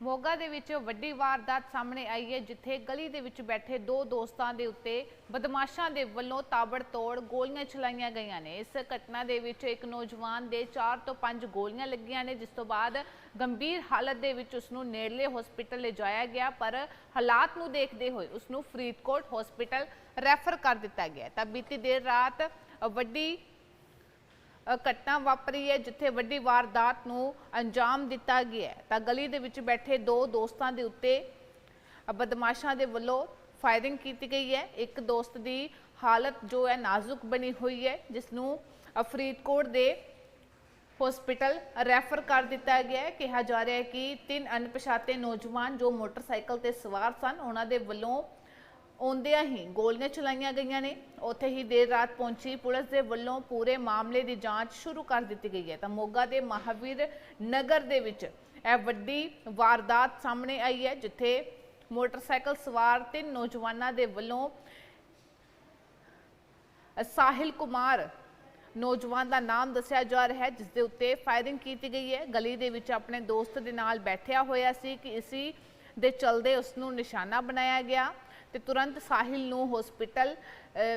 ਮੋਗਾ ਦੇ ਵਿੱਚ ਵੱਡੀ ਵਾਰਦਾਤ ਸਾਹਮਣੇ ਆਈ ਹੈ, ਜਿੱਥੇ ਗਲੀ ਦੇ ਵਿੱਚ ਬੈਠੇ ਦੋ ਦੋਸਤਾਂ ਦੇ ਉੱਤੇ ਬਦਮਾਸ਼ਾਂ ਦੇ ਵੱਲੋਂ ਤਾਬੜਤੋੜ ਗੋਲੀਆਂ ਚਲਾਈਆਂ ਗਈਆਂ ਨੇ। ਇਸ ਘਟਨਾ ਦੇ ਵਿੱਚ ਇੱਕ ਨੌਜਵਾਨ ਦੇ 4 ਤੋਂ 5 ਗੋਲੀਆਂ ਲੱਗੀਆਂ ਨੇ, ਜਿਸ ਤੋਂ ਬਾਅਦ ਗੰਭੀਰ ਹਾਲਤ ਦੇ ਵਿੱਚ ਉਸ ਨੂੰ ਨੇੜਲੇ ਹਸਪੀਟਲ ਲਿਜਾਇਆ ਗਿਆ, ਪਰ ਹਾਲਾਤ ਨੂੰ ਦੇਖਦੇ ਹੋਏ ਉਸ ਨੂੰ ਫਰੀਦਕੋਟ ਹਸਪੀਟਲ ਰੈਫਰ ਕਰ ਦਿੱਤਾ ਗਿਆ ਤਾਂ ਬੀਤੀ ਦੇਰ ਰਾਤ ਵੱਡੀ ਘਟਨਾ ਵਾਪਰੀ ਹੈ ਜਿੱਥੇ ਵੱਡੀ ਵਾਰਦਾਤ ਨੂੰ ਅੰਜਾਮ ਦਿੱਤਾ ਗਿਆ ਹੈ। ਤਾਂ ਗਲੀ ਦੇ ਵਿੱਚ ਬੈਠੇ ਦੋ ਦੋਸਤਾਂ ਦੇ ਉੱਤੇ ਬਦਮਾਸ਼ਾਂ ਦੇ ਵੱਲੋਂ ਫਾਇਰਿੰਗ ਕੀਤੀ ਗਈ ਹੈ। ਇੱਕ ਦੋਸਤ ਦੀ ਹਾਲਤ ਜੋ ਹੈ ਨਾਜ਼ੁਕ ਬਣੀ ਹੋਈ ਹੈ, ਜਿਸ ਨੂੰ ਫਰੀਦਕੋਟ ਦੇ ਹਸਪੀਟਲ ਰੈਫਰ ਕਰ ਦਿੱਤਾ ਗਿਆ ਹੈ। ਕਿਹਾ ਜਾ ਰਿਹਾ ਹੈ ਕਿ ਤਿੰਨ ਅਣਪਛਾਤੇ ਨੌਜਵਾਨ ਜੋ ਮੋਟਰਸਾਈਕਲ ਤੇ ਸਵਾਰ ਸਨ, ਉਹਨਾਂ ਦੇ ਵੱਲੋਂ ਆਉਂਦਿਆਂ ਹੀ ਗੋਲੀਆਂ ਚਲਾਈਆਂ ਗਈਆਂ ਨੇ। ਉੱਥੇ ਹੀ ਦੇਰ ਰਾਤ ਪਹੁੰਚੀ ਪੁਲਿਸ ਦੇ ਵੱਲੋਂ ਪੂਰੇ ਮਾਮਲੇ ਦੀ ਜਾਂਚ ਸ਼ੁਰੂ ਕਰ ਦਿੱਤੀ ਗਈ ਹੈ। ਤਾਂ ਮੋਗਾ ਦੇ ਮਹਾਵੀਰ ਨਗਰ ਦੇ ਵਿੱਚ ਇਹ ਵੱਡੀ ਵਾਰਦਾਤ ਸਾਹਮਣੇ ਆਈ ਹੈ, ਜਿੱਥੇ ਮੋਟਰਸਾਈਕਲ ਸਵਾਰ ਤਿੰਨ ਨੌਜਵਾਨਾਂ ਦੇ ਵੱਲੋਂ ਸਾਹਿਲ ਕੁਮਾਰ ਨੌਜਵਾਨ ਦਾ ਨਾਮ ਦੱਸਿਆ ਜਾ ਰਿਹਾ ਹੈ, ਜਿਸ ਦੇ ਉੱਤੇ ਫਾਇਰਿੰਗ ਕੀਤੀ ਗਈ ਹੈ। ਗਲੀ ਦੇ ਵਿੱਚ ਆਪਣੇ ਦੋਸਤ ਦੇ ਨਾਲ ਬੈਠਿਆ ਹੋਇਆ ਸੀ ਕਿ ਇਸੀ ਦੇ ਚਲਦੇ ਉਸ ਨੂੰ ਨਿਸ਼ਾਨਾ ਬਣਾਇਆ ਗਿਆ। ਤੇ ਤੁਰੰਤ ਸਾਹਿਲ ਨੂੰ ਹਸਪੀਟਲ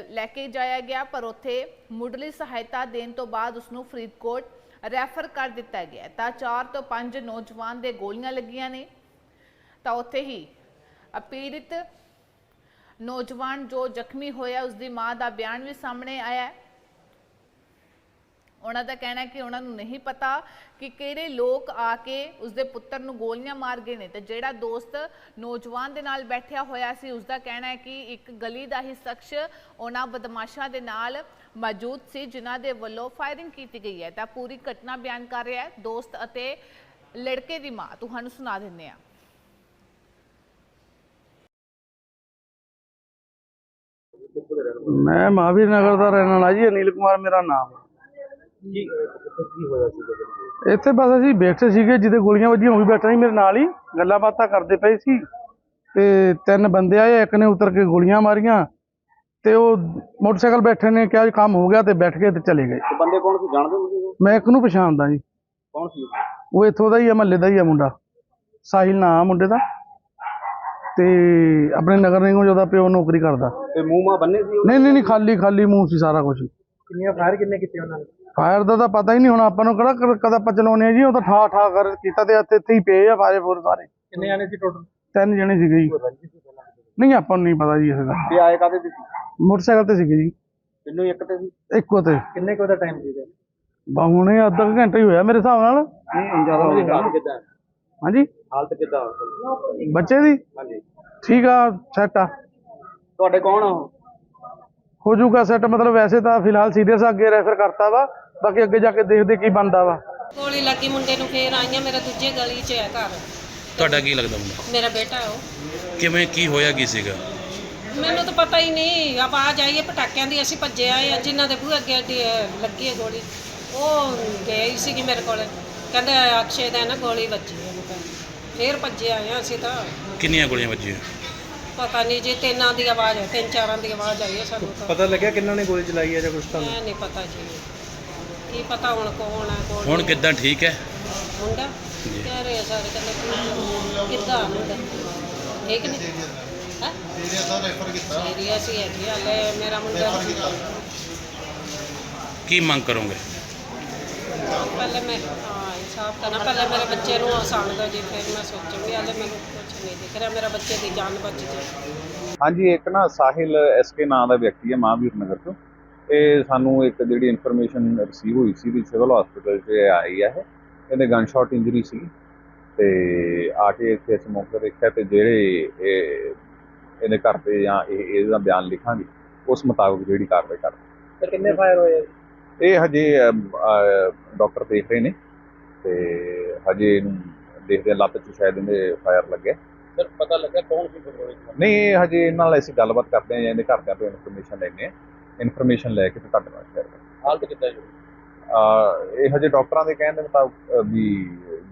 ਲੈ ਕੇ ਜਾਇਆ ਗਿਆ, ਪਰ ਉੱਥੇ ਮੁੱਢਲੀ ਸਹਾਇਤਾ ਦੇਣ ਤੋਂ ਬਾਅਦ ਉਸ ਨੂੰ ਫਰੀਦਕੋਟ ਰੈਫਰ ਕਰ ਦਿੱਤਾ ਗਿਆ। ਤਾਂ 4 ਤੋਂ 5 ਨੌਜਵਾਨ ਦੇ ਗੋਲੀਆਂ ਲੱਗੀਆਂ ਨੇ। ਤਾਂ ਉੱਥੇ ਹੀ ਅਪੀੜਿਤ ਨੌਜਵਾਨ ਜੋ ਜ਼ਖਮੀ ਹੋਇਆ ਉਸ ਦੀ ਮਾਂ ਦਾ ਬਿਆਨ ਵੀ ਸਾਹਮਣੇ ਆਇਆ। ਹੈ ਉਹਨਾਂ ਦਾ ਕਹਿਣਾ ਕਿ ਉਹਨਾਂ ਨੂੰ ਨਹੀਂ ਪਤਾ ਕਿ ਕਿਹੜੇ ਲੋਕ ਆ ਕੇ ਉਸਦੇ ਪੁੱਤਰ ਨੂੰ ਗੋਲੀਆਂ ਮਾਰ ਗਏ ਨੇ ਤੇ ਜਿਹੜਾ ਦੋਸਤ ਨੌਜਵਾਨ ਦੇ ਨਾਲ ਬੈਠਿਆ ਹੋਇਆ ਸੀ ਉਸ ਕਹਿਣਾ ਹੈ ਕਿ ਇੱਕ ਗਲੀ ਦਾ ਹੀ ਸ਼ਖਸ ਉਹਨਾਂ ਬਦਮਾਸ਼ਾਂ ਦੇ ਨਾਲ ਮੌਜੂਦ ਸੀ, ਜਿਨ੍ਹਾਂ ਦੇ ਵੱਲੋਂ ਫਾਇਰਿੰਗ ਕੀਤੀ ਗਈ ਹੈ। ਤਾਂ ਪੂਰੀ ਘਟਨਾ ਬਿਆਨ ਕਰ ਰਿਹਾ ਹੈ, ਦੋਸਤ ਅਤੇ ਲੜਕੇ ਦੀ ਮਾਂ। ਤੁਹਾਨੂੰ ਸੁਣਾ ਦਿੰਦੇ ਆ ਮੈਂ ਮਹਾਵੀਰ ਨਗਰ ਦਾ ਰਹਿਣ ਵਾਲਾ ਜੀ, ਅਨਿਲ ਕੁਮਾਰ ਮੇਰਾ ਨਾਮ ਹੈ। ਕੀ ਇੱਥੇ ਕੀ ਹੋਇਆ ਸੀ ਜਦੋਂ ਇੱਥੇ ਬਸ ਅਸੀਂ ਬੈਠੇ ਸੀਗੇ ਜਿਹਦੇ ਗੋਲੀਆਂ ਵੱਜੀਆਂ ਉਹ ਵੀ ਬੈਠਾ ਸੀ ਮੇਰੇ ਨਾਲ ਹੀ। ਗੱਲਾਂ ਬਾਤਾਂ ਕਰਦੇ ਪਏ ਸੀ। ਤੇ ਤਿੰਨ ਬੰਦੇ ਆਏ ਇੱਕ ਨੇ ਉਤਰ ਕੇ ਗੋਲੀਆਂ ਮਾਰੀਆਂ ਤੇ ਉਹ ਮੋਟਰਸਾਈਕਲ ਬੈਠੇ ਨੇ ਕਿਹਾ ਜੀ ਕੰਮ ਹੋ ਗਿਆ ਤੇ ਬੈਠ ਕੇ ਤੇ ਚਲੇ ਗਏ। ਬੰਦੇ ਕੌਣ ਸੀ ਜਾਣਦੇ ਹੋ? ਮੈਂ ਇੱਕ ਨੂੰ ਪਛਾਣਦਾ ਜੀ। ਕੌਣ ਸੀ ਉਹ? ਇੱਥੋਂ ਦਾ ਹੀ ਆ ਮਹੱਲੇ ਦਾ ਹੀ ਆ ਮੁੰਡਾ। ਸਾਹਿਲ ਨਾਮ ਆ ਮੁੰਡੇ ਦਾ। ਤੇ ਆਪਣੇ ਨਗਰ ਨਿਗਮ 'ਚ ਉਹਦਾ ਪਿਓ ਨੌਕਰੀ ਕਰਦਾ। ਤੇ ਮੂੰਹ ਮਾ ਬੰਨੇ ਸੀ? ਨਹੀਂ ਨਹੀਂ ਨਹੀਂ ਖਾਲੀ ਖਾਲੀ ਮੂੰਹ ਸੀ ਸਾਰਾ ਕੁਝ ਕਿੰਨੀਆਂ ਫਾਇਰ ਕਿੰਨੇ ਕੀਤੇ ਉਹਨਾਂ ਨੇ? ਫਾਇਰ ਦਾ ਤਾਂ ਪਤਾ ਹੀ ਨਹੀਂ ਹੁਣ ਆਪਾਂ ਨੂੰ ਕਿਹੜਾ ਕਦ- ਕਦ ਆਪਾਂ ਚਲਾਉਣੇ ਆ ਜੀ ਉਹ ਤਾਂ ਠਾ ਠਾ ਕਰ ਕੀਤਾ ਤੇ ਇੱਥੇ ਇੱਥੇ ਹੀ ਪਏ ਆ ਫਾਇਰ ਫੋਰ ਸਾਰੇ। ਕਿੰਨੇ ਆਣੇ ਸੀ ਟੋਟਲ ਤਿੰਨ ਜਣੇ ਸੀਗੇ ਜੀ। ਨਹੀਂ ਆਪਾਂ ਨੂੰ ਨਹੀਂ ਪਤਾ ਜੀ ਇਸ ਦਾ। ਤੇ ਆਏ ਕਾਦੇ ਤੇ ਸੀ? ਮੋਟਰਸਾਈਕਲ ਤੇ ਸੀਗੇ ਜੀ। ਤਿੰਨੋਂ ਇੱਕ ਤੇ ਸੀ? ਇੱਕੋ ਤੇ। ਕਿੰਨੇ ਕੁ ਦਾ ਟਾਈਮ ਸੀਗਾ? ਬਾ ਹੁਣੇ ਅੱਧਾ ਘੰਟਾ ਹੀ ਹੋਇਆ ਮੇਰੇ ਹਿਸਾਬ ਨਾਲ। ਨਹੀਂ ਜ਼ਿਆਦਾ ਹੋ ਗਿਆ। ਹਾਲਤ ਕਿੱਦਾਂ? ਹੈ? ਹਾਂਜੀ? ਹਾਲਤ ਕਿੱਦਾਂ? ਬੱਚੇ ਦੀ? ਹਾਂਜੀ। ਠੀਕ ਆ ਸੈੱਟ ਆ। ਤੁਹਾਡੇ ਕੌਣ ਆ ਹੋ ਜਾਊਗਾ ਸੈੱਟ ਮਤਲਬ ਵੈਸੇ ਤਾਂ ਫਿਲਹਾਲ ਸੀਰੀਅਸ ਅੱਗੇ ਰੈਫਰ ਕਰਤਾ ਵਾ। ਬਾਕੀ ਅੱਗੇ ਜਾ ਕੇ ਦੇਖਦੇ ਕੀ ਬਣਦਾ ਵਾ। ਗੋਲੀ ਲੱਗੀ ਮੁੰਡੇ ਨੂੰ ਫੇਰ ਆਈਆਂ ਮੇਰਾ ਦੂਜੇ ਗਲੀ 'ਚ ਹੈ ਘਰ। ਤੁਹਾਡਾ ਕੀ ਲੱਗਦਾ ਮੁੰਡਾ? ਮੇਰਾ ਬੇਟਾ ਹੈ ਉਹ। ਕਿਵੇਂ ਕੀ ਹੋਇਆ ਕੀ ਸੀਗਾ? ਮੈਨੂੰ ਤਾਂ ਪਤਾ ਹੀ ਨਹੀਂ। ਆਵਾਜ਼ ਆਈ ਹੈ ਪਟਾਕਿਆਂ ਦੀ ਅਸੀਂ ਭੱਜੇ ਆਏ ਆ ਜਿਨ੍ਹਾਂ ਦੇ ਬੂਹੇ ਅੱਗੇ ਅੱਡੀ ਲੱਗੀ ਹੈ ਗੋਲੀ। ਉਹ ਗਈ ਸੀਗੀ ਮੇਰੇ ਕੋਲ। ਕਹਿੰਦੇ ਅਕਸ਼ੇ ਦਾ ਨਾ ਗੋਲੀ ਵੱਜੀ ਹੈ ਉਹਨੂੰ। ਫੇਰ ਭੱਜੇ ਆਏ ਆ ਅਸੀਂ ਤਾਂ। ਕਿੰਨੀਆਂ ਗੋਲੀਆਂ ਵੱਜੀਆਂ? ਪਤਾ ਨਹੀਂ ਜੀ ਤਿੰਨਾਂ ਦੀ ਆਵਾਜ਼ ਹੈ ਤਿੰਨ ਚਾਰਾਂ ਦੀ ਆਵਾਜ਼ ਆਈ ਹੈ ਸਾਨੂੰ ਤਾਂ। ਪਤਾ ਲੱਗਿਆ ਕਿੰਨਾਂ ਨੇ ਗੋਲੀ ਚਲਾਈ ਹੈ ਜਾਂ ਕੁਝ ਇਹ ਨਹੀਂ ਪਤਾ ਜੀ। ਕੀ ਪਤਾ ਹੁਣ ਕੌਣ ਹੈ ਕੌਣ ਹੁਣ ਨਹੀਂ। ਕਿੱਦਾਂ ਠੀਕ ਹੈ? ਮੁੰਡਾ? ਕਹਿ ਰਹੇ ਆ ਸਾਰੇ ਕਹਿੰਦੇ ਕਿੱਦਾਂ ਮੁੰਡਾ? ਠੀਕ ਨਹੀਂ? ਹੈ? ਸੀਰੀਅਸ ਆ ਰੈਫਰ ਕੀਤਾ। ਸੀਰੀਅਸ ਹੀ ਹੈ ਜੀ ਹਲੇ ਮੇਰਾ ਮੁੰਡਾ। ਕੀ ਮੰਗ ਕਰੋਗੇ? ਪਹਿਲੇ ਮੈਂ ਹਾਂ ਇਨਸਾਫ ਕਰਨਾ। ਪਹਿਲੇ ਮੇਰੇ ਬੱਚੇ ਨੂੰ ਆਸਾਨ ਦੋ ਜੀ ਫਿਰ ਮੈਂ ਸੋਚੂੰਗੀ ਹਲੇ ਮੈਨੂੰ ਕੁਝ ਨਹੀਂ ਦਿਖ ਰਿਹਾ। ਮੇਰਾ ਬੱਚੇ ਦੀ ਜਾਨ ਬਚ ਜੇ। ਹਾਂਜੀ ਇੱਕ ਨਾ ਸਾਹਿਲ ਐਸਕੇ ਨਾਂ ਦਾ ਵਿਅਕਤੀ ਹੈ ਮਹਾਂਵੀਰ ਨਗਰ ਤੋਂ। ਇਹ ਸਾਨੂੰ ਇੱਕ ਜਿਹੜੀ ਇਨਫੋਰਮੇਸ਼ਨ ਰਿਸੀਵ ਹੋਈ ਸੀ ਵੀ ਸਿਵਲ ਹਸਪੀਟਲ 'ਚ ਆਈ ਹੈ ਇਹ। ਇਹਦੇ ਗਨ ਸ਼ਾਟ ਇੰਜਰੀ ਸੀ ਤੇ ਆ ਕੇ ਇੱਥੇ ਅਸੀਂ ਮੌਕੇ ਦੇਖਿਆ ਤੇ ਜਿਹੜੇ ਇਹ ਇਹਦੇ ਘਰ ਤੇ ਜਾਂ ਇਹ ਇਹਦਾ ਬਿਆਨ ਲਿਖਾਂਗੇ ਉਸ ਮੁਤਾਬਕ ਜਿਹੜੀ ਕਾਰਵਾਈ ਕਰਾਂਗੇ ਤੇ ਕਿੰਨੇ ਫਾਇਰ ਹੋਏ ਇਹ ਹਜੇ ਡਾਕਟਰ ਦੇਖ ਰਹੇ ਨੇ ਤੇ ਹਜੇ ਇਹਨੂੰ ਦੇਖਦੇ ਆ ਲੱਤ 'ਚ ਸ਼ਾਇਦ ਇਹਦੇ ਫਾਇਰ ਲੱਗਿਆ। ਸਰ ਪਤਾ ਲੱਗਾ ਕੌਣ ਸੀ? ਗੋਲੀ ਨਹੀਂ ਹਜੇ ਇਹਨਾਂ ਨਾਲ ਅਸੀਂ ਗੱਲਬਾਤ ਕਰਦੇ ਜਾਂ ਇਹਦੇ ਘਰਦਿਆਂ ਤੋਂ ਇਨਫੋਰਮੇਸ਼ਨ ਲੈਂਦੇ ਹਾਂ। ਇਨਫੋਰਮੇਸ਼ਨ ਲੈ ਕੇ ਤੇ ਤੁਹਾਡੇ ਨਾਲ ਸ਼ੇਅਰ ਕਰਾਂਗੇ। ਹਾਲਤ ਕਿੱਦਾਂ ਹੈ ਅਹ ਇਹ ਹਜੇ ਡਾਕਟਰਾਂ ਦੇ ਕਹਿਣ ਦੇ ਮੁਤਾਬਕ ਵੀ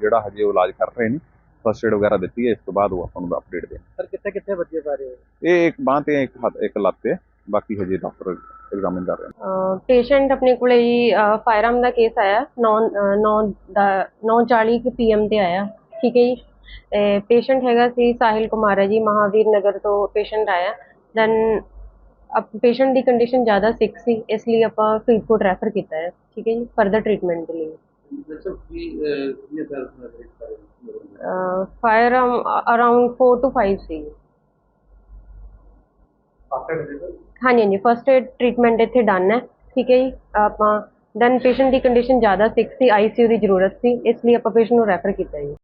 ਜਿਹੜਾ ਹਜੇ ਉਹ ਇਲਾਜ ਕਰ ਰਹੇ ਨੇ ਫਸਟ ਏਡ ਵਗੈਰਾ ਦਿੱਤੀ ਹੈ ਇਸ ਤੋਂ ਬਾਅਦ ਉਹ ਆਪਾਂ ਨੂੰ ਅਪਡੇਟ ਦੇਣ ਸਰ ਕਿੱਥੇ ਕਿੱਥੇ ਬੱਚੇ ਸਾਰੇ ਇਹ ਇੱਕ ਬਾਂਹ ਤੇ ਹੈ, ਇੱਕ ਹੱਥ ਇੱਕ ਲੱਤ ਤੇ ਹੈ। ਬਾਕੀ ਹਜੇ ਡਾਕਟਰ ਐਗਜ਼ਾਮਿਨ ਕਰ ਰਹੇ ਨੇ। ਪੇਸ਼ੈਂਟ ਆਪਣੇ ਕੋਲੇ ਜੀ ਫਾਇਰਆਰਮ ਦਾ ਕੇਸ ਆਇਆ 9 9 ਦਾ 9:40 ਪੀਐਮ ਤੇ ਆਇਆ ਠੀਕ ਹੈ ਜੀ? ਪੇਸ਼ੈਂਟ ਹੈਗਾ ਸੀ ਸਾਹਿਲ ਕੁਮਾਰ ਹੈ ਜੀ ਮਹਾਵੀਰ ਨਗਰ ਤੋਂ ਪੇਸ਼ੈਂਟ ਆਇਆ ਦੈਨ ਪੇਸ਼ੈਂਟ ਦੀ ਕੰਡੀਸ਼ਨ ਜ਼ਿਆਦਾ ਸਿਕ ਸੀ ਇਸ ਲਈ ਆਪਾਂ ਫਰੀਦਕੋਟ ਰੈਫਰ ਕੀਤਾ ਹੈ ਠੀਕ ਹੈ ਜੀ ਫਰਦਰ ਟ੍ਰੀਟਮੈਂਟ ਦੇ ਲਈ। ਫਾਇਰ ਅਰਾਊਂਡ 4 ਟੂ 5 ਸੀ। ਹਾਂਜੀ ਹਾਂਜੀ ਫਰਸਟ ਏਡ ਟ੍ਰੀਟਮੈਂਟ ਇੱਥੇ ਡਨ ਹੈ ਠੀਕ ਹੈ ਜੀ ਆਪਾਂ ਦੈਨ ਪੇਸ਼ੈਂਟ ਦੀ ਕੰਡੀਸ਼ਨ ਜ਼ਿਆਦਾ ਸਿਕ ਸੀ ਆਈਸੀਯੂ ਦੀ ਜ਼ਰੂਰਤ ਸੀ ਇਸ ਲਈ ਆਪਾਂ ਪੇਸ਼ੈਂਟ ਨੂੰ ਰੈਫਰ ਕੀਤਾ ਜੀ।